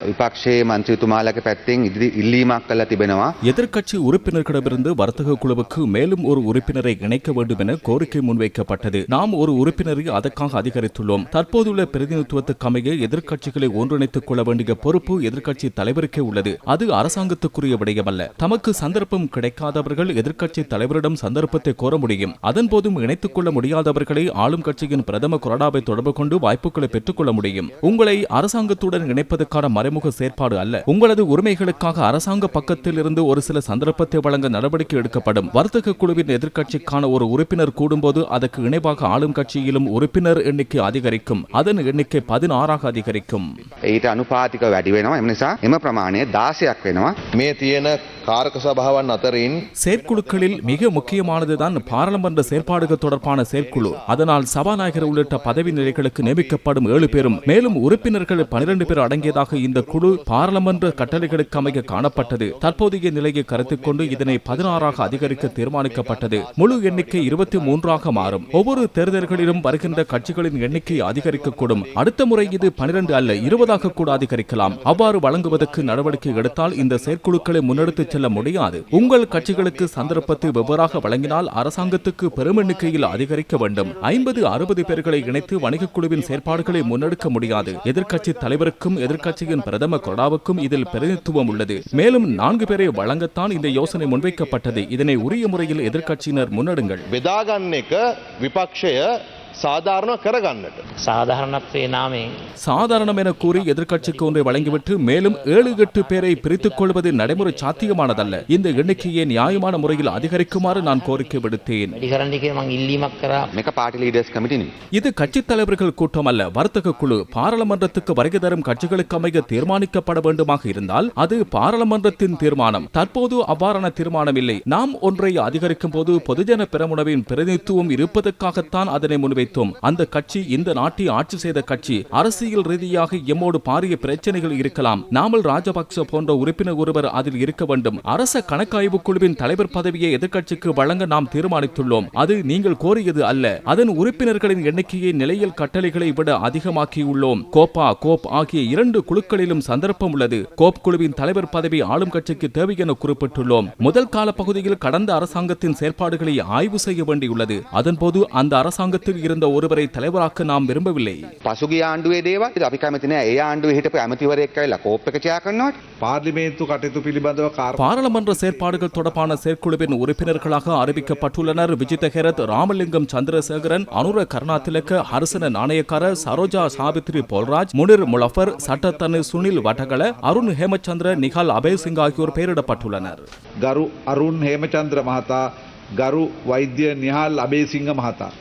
විපක්ෂයේ මන්ත්‍රීතුමාලක පැත්තෙන් ඉදිරි ඉල්ලීමක් කළා තිබෙනවා. எதிர்க்கட்சி உறுப்பினர்களிடமிருந்து வர்த்தக குழுவுக்கு மேலும் ஒரு உறுப்பினரை இணைக்க வேண்டும் என கோரிக்கை முன்வைக்கப்பட்டது நாம் ஒரு உறுப்பினரை அதற்காக அதிகரித்துள்ளோம் தற்போதுள்ள பிரதிநிதித்துவத்துக்கு அமைய எதிர்க்கட்சிகளை ஒன்றிணைத்துக் கொள்ள வேண்டிய பொறுப்பு எதிர்க்கட்சி தலைவருக்கே உள்ளது அது அரசாங்கத்துக்குரிய விடயமல்ல தமக்கு சந்தர்ப்பம் கிடைக்காதவர்கள் எதிர்க்கட்சி தலைவரிடம் சந்தர்ப்பத்தை கோர முடியும் அதன் போதும் இணைத்துக் கொள்ள முடியாதவர்களை ஆளும் கட்சியின் பிரதம கொறடாவை தொடர்பு கொண்டு வாய்ப்புகளை பெற்றுக் கொள்ள முடியும் உங்களை அரசாங்கத்துடன் இணைப்பதற்கான மறைமுக செயற்பாடு அல்ல உங்களது உரிமைகளுக்காக அரசாங்க பக்கத்தில் இருந்து ஒரு சில சந்தர்ப்பத்தை வழங்க நடவடிக்கை எடுக்கப்படும் வர்த்தக குழுவின் எதிர்க்கட்சிக்கான ஒரு உறுப்பினர் கூடும்போது அதற்கு இணைவாக ஆளும் கட்சியிலும் உறுப்பினர் எண்ணிக்கை அதிகரிக்கும் அதன் எண்ணிக்கை பதினாறாக அதிகரிக்கும் ඊට අනුපාතික වැඩි වෙනවා. එම නිසා එම ප්‍රමාණය 16ක් වෙනවා. මේ තියෙන කාරක සභාවන් අතරින් செயற்குழுக்களில் மிக முக்கியமானதுதான் பாராளுமன்ற செயற்பாடுகள் தொடர்பான செயற்குழு. அதனால் சபாநாயகர் உள்ளிட்ட பதவி நிலைகளுக்கு நியமிக்கப்படும் ஏழு பேரும் மேலும் உறுப்பினர்கள் பனிரெண்டு பேர் அடங்கியதாக இந்த குழு பாராளுமன்ற கட்டளைகளுக்கு அமைய காணப்பட்டது. தற்போதைய நிலையை கருத்தில் கொண்டு இதனை பதினாறாக அதிகரிக்க தீர்மானிக்கப்பட்டது. முழு எண்ணிக்கை இருபத்தி மூன்றாக மாறும். ஒவ்வொரு தேர்தல்களிலும் வருகின்ற கட்சிகளின் எண்ணிக்கை அதிகரிக்கக்கூடும். அடுத்த முறை இது பனிரெண்டு அல்ல இருபதாக கூட அதிகரிக்கலாம். அவ்வாறு வழங்குவதற்கு நடவடிக்கை எடுத்தால் இந்த செயற்குழுக்களை முன்னெடுத்துச் செல்ல முடியாது. உங்கள் கட்சிகளுக்கு சந்தர்ப்பத்தை வெவ்வேறாக வழங்கினால் அரசாங்கத்துக்கு பெரும் எண்ணிக்கையில் அதிகரிக்க வேண்டும். ஐம்பது அறுபது பேர்களை இணைத்து வணிகக் குழுவின் செயற்பாடுகளை முன்னெடுக்க முடியாது. எதிர்க்கட்சி தலைவருக்கும் எதிர்க்கட்சியின் பிரதம கொடாவுக்கும் இதில் பிரதிநிதித்துவம் உள்ளது. மேலும் நான்கு பேரை வழங்கத்தான் இந்த யோசனை முன்வைக்கப்பட்டது. இதனை உரிய முறையில் எதிர்க்கட்சியினர் முன்னெடுங்கள். එක විපක්ෂය සාධාරණ කරගන්නට. සාධහරණත්වයේ නාමයෙන් சாதாரணம் என கூறி எதிர்க்கட்சிக்கு ஒன்றை வழங்கிவிட்டு மேலும் ஏழு எட்டு பேரை பிரித்துக் கொள்வது நடைமுறை சாத்தியமானதல்ல இந்த எண்ணிக்கையை நியாயமான முறையில் அதிகரிக்குமாறு நான் கோரிக்கை விடுத்தேன் වැඩි කරන්නිකේ මං ඉල්ලීමක් කරා මේක පාටි ලීඩර්ස් කමිටිනේ. இது கட்சித் தலைவர்கள் கூட்டம் அல்ல வர்த்தக குழு பாராளுமன்றத்துக்கு வருகை தரும் கட்சிகளுக்கு அமைய தீர்மானிக்கப்பட வேண்டுமாக இருந்தால் அது பாராளுமன்றத்தின் தீர்மானம் தற்போது அவ்வாறான தீர்மானம் இல்லை நாம் ஒன்றை அதிகரிக்கும் போது பொதுஜன பெரமுனவின் பிரதிநிதித்துவம் இருப்பதற்காகத்தான் அதனை முன்வைத்தோம் அந்த கட்சி இந்த நாட்டை ஆட்சி செய்த கட்சி அரசியல் ரீதியாக எம்மோடு பாரிய பிரச்சனைகள் இருக்கலாம். நாமல் ராஜபக்ச போன்ற உறுப்பினர் ஒருவர் அதில் இருக்க வேண்டும். அரச கணக்காய்வு குழுவின் தலைவர் பதவியை எதிர்கட்சிக்கு வழங்க நாம் தீர்மானித்துள்ளோம். அது நீங்கள் கோரியது அல்ல. அதன் உறுப்பினர்களின் எண்ணிக்கையை நிலையில் கட்டளைகளை விட அதிகமாக்கியுள்ளோம். கோப்பா கோப் ஆகிய இரண்டு குழுக்களிலும் சந்தர்ப்பம் உள்ளது. கோப் குழுவின் தலைவர் பதவி ஆளும் கட்சிக்கு தேவை என குறிப்பிட்டுள்ளோம். முதல் கால பகுதியில் கடந்த அரசாங்கத்தின் செயற்பாடுகளை ஆய்வு செய்ய வேண்டியுள்ளது. அதன்போது அந்த அரசாங்கத்தில் இருந்த ஒருவரை தலைவராக்க நாம் விரும்பவில்லை පසුගිය ආණ්ඩුවේ දේවල් අපි කැමති නෑ. ඒ ආණ්ඩුවේ හිටපු ඇමතිවරයෙක් ඇවිල්ලා කෝප් එක චෙයා කරනවට. පාර්ලිමේන්තු කටයුතු පිළිබඳව කාර பாராளுமன்ற செயற்பாடுகள் தொடர்பான செயற்குழுவின் உறுப்பினர்களாக அறிவிக்கப்பட்டுள்ளனர் விஜித ஹெரத் ராமலிங்கம் சந்திரசேகரன் அனுர கருணாதிலக்க ஹர்சன நாணயக்கார சரோஜா சாவித்ரி போல்ராஜ் முனிர் முலஃபர் சட்டத்தனு சுனில் வடகல அருண் ஹேமச்சந்திர நிகால் அபேசிங் ஆகியோர் பெயரிடப்பட்டுள்ளனர் ගරු අරුන් හේමචන්ද්‍ර මහතා ගරු වෛද්‍ය නිහාල් අබේසිංහ මහතා.